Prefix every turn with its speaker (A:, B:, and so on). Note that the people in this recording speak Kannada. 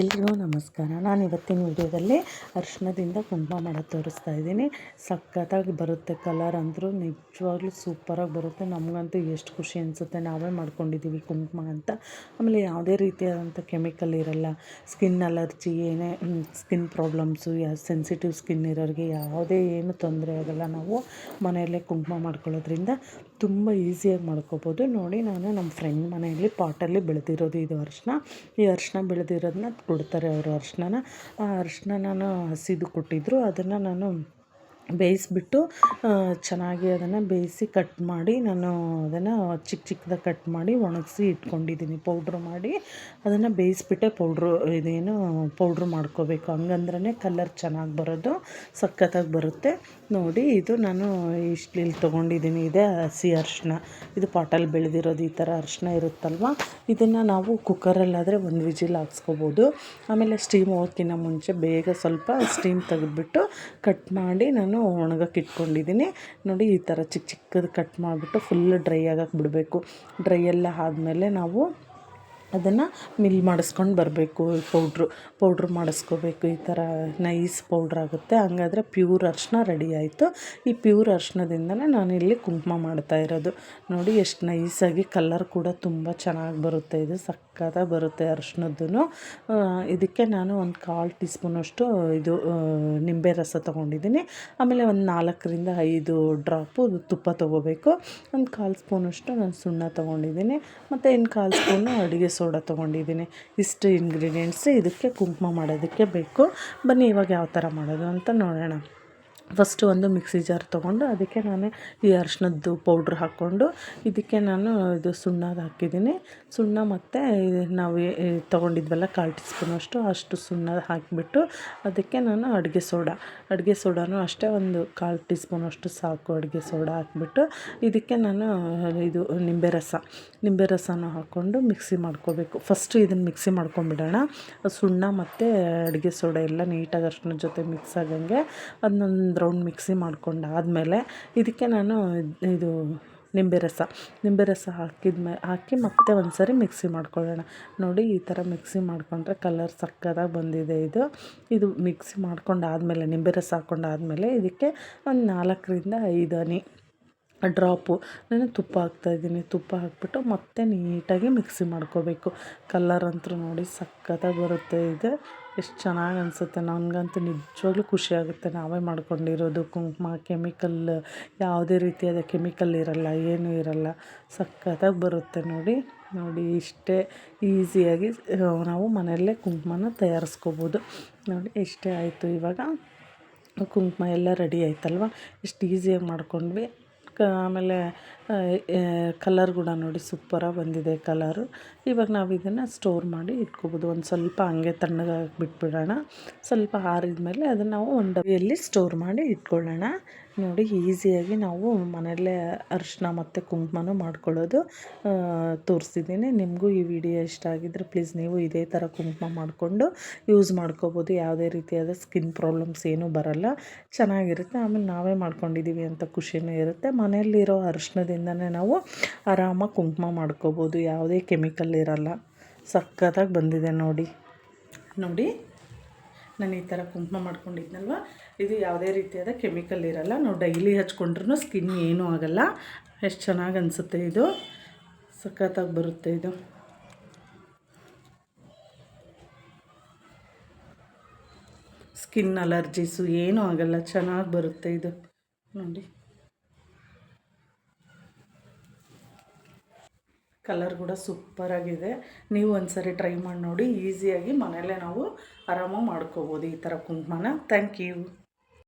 A: ಎಲ್ರಿಗೂ ನಮಸ್ಕಾರ. ನಾನು ಇವತ್ತಿನ ವಿಡಿಯೋದಲ್ಲಿ ಅರಿಶಿಣದಿಂದ ಕುಂಕುಮ ಮಾಡೋದು ತೋರಿಸ್ತಾ ಇದ್ದೀನಿ. ಸಖತ್ತಾಗಿ ಬರುತ್ತೆ ಕಲರ್ ಅಂದರೂ ನಿಜವಾಗ್ಲೂ ಸೂಪರಾಗಿ ಬರುತ್ತೆ. ನಮಗಂತೂ ಎಷ್ಟು ಖುಷಿ ಅನಿಸುತ್ತೆ ನಾವೇ ಮಾಡ್ಕೊಂಡಿದ್ದೀವಿ ಕುಂಕುಮ ಅಂತ. ಆಮೇಲೆ ಯಾವುದೇ ರೀತಿಯಾದಂಥ ಕೆಮಿಕಲ್ ಇರಲ್ಲ. ಸ್ಕಿನ್ ಅಲರ್ಜಿ ಏನೇ ಸ್ಕಿನ್ ಪ್ರಾಬ್ಲಮ್ಸು ಯಾ ಸೆನ್ಸಿಟಿವ್ ಸ್ಕಿನ್ ಇರೋರಿಗೆ ಯಾವುದೇ ಏನು ತೊಂದರೆ ಆಗಲ್ಲ ನಾವು ಮನೆಯಲ್ಲೇ ಕುಂಕುಮ ಮಾಡ್ಕೊಳ್ಳೋದ್ರಿಂದ ತುಂಬ ಈಸಿಯಾಗಿ ಮಾಡ್ಕೋಬೋದು. ನೋಡಿ, ನಾನು ನಮ್ಮ ಫ್ರೆಂಡ್ ಮನೆಯಲ್ಲಿ ಪಾಟಲ್ಲಿ ಬೆಳೆದಿರೋದು ಇದು ಅರಿಶಿನ ಈ ಅರಿಶಿನ ಬೆಳೆದಿರೋದನ್ನ ಕೊಡ್ತಾರೆ ಅವರು ಅರ್ಶಿಣನ. ಆ ಅರ್ಶಿಣನ ಹಸಿದು ಕೊಟ್ಟಿದ್ದರು ಅದನ್ನು ನಾನು ಬೇಯಿಸ್ಬಿಟ್ಟು ಚೆನ್ನಾಗಿ ಅದನ್ನು ಬೇಯಿಸಿ ಕಟ್ ಮಾಡಿ, ನಾನು ಅದನ್ನು ಚಿಕ್ಕ ಚಿಕ್ಕದಾಗಿ ಕಟ್ ಮಾಡಿ ಒಣಗಿಸಿ ಇಟ್ಕೊಂಡಿದ್ದೀನಿ ಪೌಡ್ರ್ ಮಾಡಿ ಅದನ್ನು ಬೇಯಿಸ್ಬಿಟ್ಟೆ ಪೌಡ್ರು ಇದೇನು ಪೌಡ್ರ್ ಮಾಡ್ಕೋಬೇಕು. ಹಂಗಂದ್ರೆ ಕಲರ್ ಚೆನ್ನಾಗಿ ಬರೋದು, ಸಖತ್ತಾಗಿ ಬರುತ್ತೆ. ನೋಡಿ, ಇದು ನಾನು ಇಷ್ಟು ಇಲ್ಲಿ ತೊಗೊಂಡಿದ್ದೀನಿ ಇದೆ ಹಸಿ ಅರಿಶಿನ. ಇದು ಪಾಟಲ್ಲಿ ಬೆಳೆದಿರೋದು ಈ ಥರ ಅರಿಶಿನ ಇರುತ್ತಲ್ವ? ಇದನ್ನು ನಾವು ಕುಕ್ಕರಲ್ಲಾದರೆ ಒಂದು ವಿಜಿಲ್ ಹಾಕ್ಸ್ಕೊಬೋದು. ಆಮೇಲೆ ಸ್ಟೀಮ್ ಹೋಗೋಕ್ಕಿಂತ ಮುಂಚೆ ಬೇಗ ಸ್ವಲ್ಪ ಸ್ಟೀಮ್ ತೆಗೆದ್ಬಿಟ್ಟು ಕಟ್ ಮಾಡಿ ನಾನು ಒಣಗಕ್ಕೆ ಇಟ್ಕೊಂಡಿದ್ದೀನಿ. ನೋಡಿ, ಈ ಥರ ಚಿಕ್ಕ ಚಿಕ್ಕದು ಕಟ್ ಮಾಡಿಬಿಟ್ಟು ಫುಲ್ ಡ್ರೈ ಆಗಕ್ಕೆ ಬಿಡಬೇಕು. ಡ್ರೈ ಎಲ್ಲ ಆದಮೇಲೆ ನಾವು ಅದನ್ನು ಮಿಲ್ ಮಾಡಿಸ್ಕೊಂಡು ಬರಬೇಕು ಪೌಡ್ರು ಪೌಡ್ರ್ ಮಾಡಿಸ್ಕೋಬೇಕು. ಈ ಥರ ನೈಸ್ ಪೌಡ್ರ್ ಆಗುತ್ತೆ. ಹಂಗಾದ್ರೆ ಪ್ಯೂರ್ ಅರ್ಶಿನ ರೆಡಿ ಆಯಿತು. ಈ ಪ್ಯೂರ್ ನಾನು ನಾನಿಲ್ಲಿ ಕುಂಕುಮ ಮಾಡ್ತಾ ಇರೋದು. ನೋಡಿ, ಎಷ್ಟು ನೈಸಾಗಿ ಕಲರ್ ಕೂಡ ತುಂಬ ಚೆನ್ನಾಗಿ ಬರುತ್ತೆ ಇದು. ಸಕ್ಕತ್ತಾಗಿ ಬರುತ್ತೆ ಅರ್ಶಿನದ್ದು ಇದಕ್ಕೆ ನಾನು ಒಂದು ಕಾಲು ಟೀ ಸ್ಪೂನಷ್ಟು ಇದು ನಿಂಬೆ ರಸ ತೊಗೊಂಡಿದ್ದೀನಿ. ಆಮೇಲೆ ಒಂದು ನಾಲ್ಕರಿಂದ ಐದು ಡ್ರಾಪು ತುಪ್ಪ ತೊಗೋಬೇಕು. ಒಂದು ಕಾಲು ಸ್ಪೂನಷ್ಟು ನಾನು ಸುಣ್ಣ ತೊಗೊಂಡಿದ್ದೀನಿ. ಮತ್ತು ಇನ್ನು ಕಾಲು ಸ್ಪೂನು ಅಡುಗೆ ಸೋಡಾ ತೊಗೊಂಡಿದ್ದೀನಿ. ಇಷ್ಟು ಇಂಗ್ರೀಡಿಯೆಂಟ್ಸ್ ಇದಕ್ಕೆ ಕುಂಕುಮ ಮಾಡೋದಕ್ಕೆ ಬೇಕು. ಬನ್ನಿ ಇವಾಗ ಯಾವ ಥರ ಮಾಡೋದು ಅಂತ ನೋಡೋಣ. ಫಸ್ಟು ಒಂದು ಮಿಕ್ಸಿ ಜಾರ್ ತೊಗೊಂಡು ಅದಕ್ಕೆ ನಾನು ಈ ಅರ್ಶಿನದ್ದು ಪೌಡ್ರ್ ಹಾಕ್ಕೊಂಡು ಇದಕ್ಕೆ ನಾನು ಇದು ಸುಣ್ಣದ ಹಾಕಿದ್ದೀನಿ. ಸುಣ್ಣ ಮತ್ತು ನಾವು ತೊಗೊಂಡಿದ್ವಲ್ಲ ಕಾಲು ಟೀ ಸ್ಪೂನ್ ಅಷ್ಟು ಅಷ್ಟು ಸುಣ್ಣ ಹಾಕಿಬಿಟ್ಟು ಅದಕ್ಕೆ ನಾನು ಅಡುಗೆ ಸೋಡಾ. ಅಡುಗೆ ಸೋಡಾನು ಅಷ್ಟೇ ಒಂದು ಕಾಲು ಟೀ ಸ್ಪೂನಷ್ಟು ಸಾಕು ಅಡುಗೆ ಸೋಡಾ ಹಾಕಿಬಿಟ್ಟು ಇದಕ್ಕೆ ನಾನು, ಇದು ನಿಂಬೆ ರಸ. ನಿಂಬೆ ರಸನೂ ಹಾಕ್ಕೊಂಡು ಮಿಕ್ಸಿ ಮಾಡ್ಕೋಬೇಕು. ಫಸ್ಟು ಇದನ್ನು ಮಿಕ್ಸಿ ಮಾಡ್ಕೊಂಬಿಡೋಣ ಸುಣ್ಣ ಮತ್ತು ಅಡುಗೆ ಸೋಡಾ ಎಲ್ಲ ನೀಟಾಗಿ ಅರ್ಶಿನ ಜೊತೆ ಮಿಕ್ಸ್ ಆಗಂಗೆ ಅದನ್ನೊಂದು ರೌಂಡ್ ಮಿಕ್ಸಿ ಮಾಡ್ಕೊಂಡಾದಮೇಲೆ ಇದಕ್ಕೆ ನಾನು ಇದು ನಿಂಬೆ ರಸ ನಿಂಬೆ ರಸ ಹಾಕಿದ ಹಾಕಿ ಮತ್ತೆ ಒಂದು ಸರಿ ಮಿಕ್ಸಿ ಮಾಡ್ಕೊಳ್ಳೋಣ. ನೋಡಿ ಈ ಥರ ಮಿಕ್ಸಿ ಮಾಡಿಕೊಂಡ್ರೆ ಕಲರ್ ಸಕ್ಕದಾಗಿ ಬಂದಿದೆ ಇದು. ಇದು ಮಿಕ್ಸಿ ಮಾಡ್ಕೊಂಡಾದಮೇಲೆ ನಿಂಬೆ ರಸ ಹಾಕ್ಕೊಂಡಾದ್ಮೇಲೆ ಇದಕ್ಕೆ ಒಂದು ನಾಲ್ಕರಿಂದ ಐದು ಹನಿ. ಡ್ರಾಪು. ನಾನು ತುಪ್ಪ ಹಾಕ್ತಾಯಿದ್ದೀನಿ ತುಪ್ಪ ಹಾಕ್ಬಿಟ್ಟು ಮತ್ತೆ ನೀಟಾಗಿ ಮಿಕ್ಸಿ ಮಾಡ್ಕೋಬೇಕು. ಕಲ್ಲರ್ ಅಂತೂ ನೋಡಿ ಸಕ್ಕತ್ತಾಗಿ ಬರುತ್ತೆ ಇದು. ಎಷ್ಟು ಚೆನ್ನಾಗಿ ಅನಿಸುತ್ತೆ. ನನಗಂತೂ ನಿಜವಾಗ್ಲೂ ಖುಷಿಯಾಗುತ್ತೆ ನಾವೇ ಮಾಡ್ಕೊಂಡಿರೋದು. ಕುಂಕುಮ ಕೆಮಿಕಲ್ ಯಾವುದೇ ರೀತಿಯಾದ ಕೆಮಿಕಲ್ ಇರಲ್ಲ, ಏನೂ ಇರಲ್ಲ. ಸಕ್ಕತ್ತಾಗಿ ಬರುತ್ತೆ ನೋಡಿ. ನೋಡಿ, ಇಷ್ಟೇ ಈಸಿಯಾಗಿ ನಾವು ಮನೆಯಲ್ಲೇ ಕುಂಕುಮನ ತಯಾರಿಸ್ಕೋಬೋದು. ನೋಡಿ, ಇಷ್ಟೇ ಆಯಿತು ಇವಾಗ. ಕುಂಕುಮ ಎಲ್ಲ ರೆಡಿ ಆಯ್ತಲ್ವ? ಇಷ್ಟು ಈಸಿಯಾಗಿ ಮಾಡ್ಕೊಂಡ್ವಿ. ಕ, ಆಮೇಲೆ ಕಲರ್ ಕೂಡ ನೋಡಿ ಸೂಪರಾಗಿ ಬಂದಿದೆ ಕಲರು. ಇವಾಗ ನಾವು ಇದನ್ನು ಸ್ಟೋರ್ ಮಾಡಿ ಇಟ್ಕೋಬೋದು. ಒಂದು ಸ್ವಲ್ಪ ಹಂಗೆ ತಣ್ಣಗಾಗಿ ಬಿಟ್ಬಿಡೋಣ. ಸ್ವಲ್ಪ ಆರಿದ ಮೇಲೆ ಅದನ್ನು ನಾವು ಒಂದು ಡಬ್ಬಿಯಲ್ಲಿ ಸ್ಟೋರ್ ಮಾಡಿ ಇಟ್ಕೊಳ್ಳೋಣ. ನೋಡಿ ಈಸಿಯಾಗಿ ನಾವು ಮನೆಯಲ್ಲೇ ಅರಿಶಿನ ಮತ್ತು ಕುಂಕುಮನೂ ಮಾಡ್ಕೊಳ್ಳೋದು ತೋರಿಸಿದ್ದೀನಿ ನಿಮಗೂ ಈ ವಿಡಿಯೋ ಇಷ್ಟ ಆಗಿದ್ದರೆ ಪ್ಲೀಸ್ ನೀವು ಇದೇ ಥರ ಕುಂಕುಮ ಮಾಡಿಕೊಂಡು ಯೂಸ್ ಮಾಡ್ಕೋಬೋದು. ಯಾವುದೇ ರೀತಿಯಾದ ಸ್ಕಿನ್ ಪ್ರಾಬ್ಲಮ್ಸ್ ಏನೂ ಬರಲ್ಲ. ಚೆನ್ನಾಗಿರುತ್ತೆ. ಆಮೇಲೆ ನಾವೇ ಮಾಡ್ಕೊಂಡಿದ್ದೀವಿ ಅಂತ ಖುಷಿನೂ ಇರುತ್ತೆ. ಮನೆಯಲ್ಲಿರೋ ಅರಿಶಿನದಿಂದನೇ ನಾವು ಆರಾಮಾಗಿ ಕುಂಕುಮ ಮಾಡ್ಕೋಬೋದು. ಯಾವುದೇ ಕೆಮಿಕಲ್ ಇರಲ್ಲ. ಸಕ್ಕತ್ತಾಗಿ ಬಂದಿದೆ ನೋಡಿ. ನೋಡಿ. ನಾನು ಈ ಥರ ಕುಂಕುಮ ಮಾಡ್ಕೊಂಡಿದ್ನಲ್ವ? ಇದು ಯಾವುದೇ ರೀತಿಯಾದ ಕೆಮಿಕಲ್ ಇರಲ್ಲ. ನಾವು ಡೈಲಿ ಹಚ್ಕೊಂಡ್ರೂ ಸ್ಕಿನ್ ಏನೂ ಆಗೋಲ್ಲ. ಎಷ್ಟು ಚೆನ್ನಾಗಿ ಅನಿಸುತ್ತೆ ಇದು? ಸಖತ್ತಾಗಿ ಬರುತ್ತೆ ಇದು. ಸ್ಕಿನ್ ಅಲರ್ಜೀಸು ಏನೂ ಆಗಲ್ಲ. ಚೆನ್ನಾಗಿ ಬರುತ್ತೆ ಇದು. ನೋಡಿ. ಕಲರ್ ಕೂಡ ಸೂಪರಾಗಿದೆ ನೀವು ಒಂದ್ಸರಿ ಟ್ರೈ ಮಾಡಿ ನೋಡಿ, ಈಸಿಯಾಗಿ ಮನೆಯಲ್ಲೇ ನಾವು ಆರಾಮಾಗಿ ಮಾಡ್ಕೋಬೋದು ಈ ಥರ ಕುಂಕುಮನ. Thank you.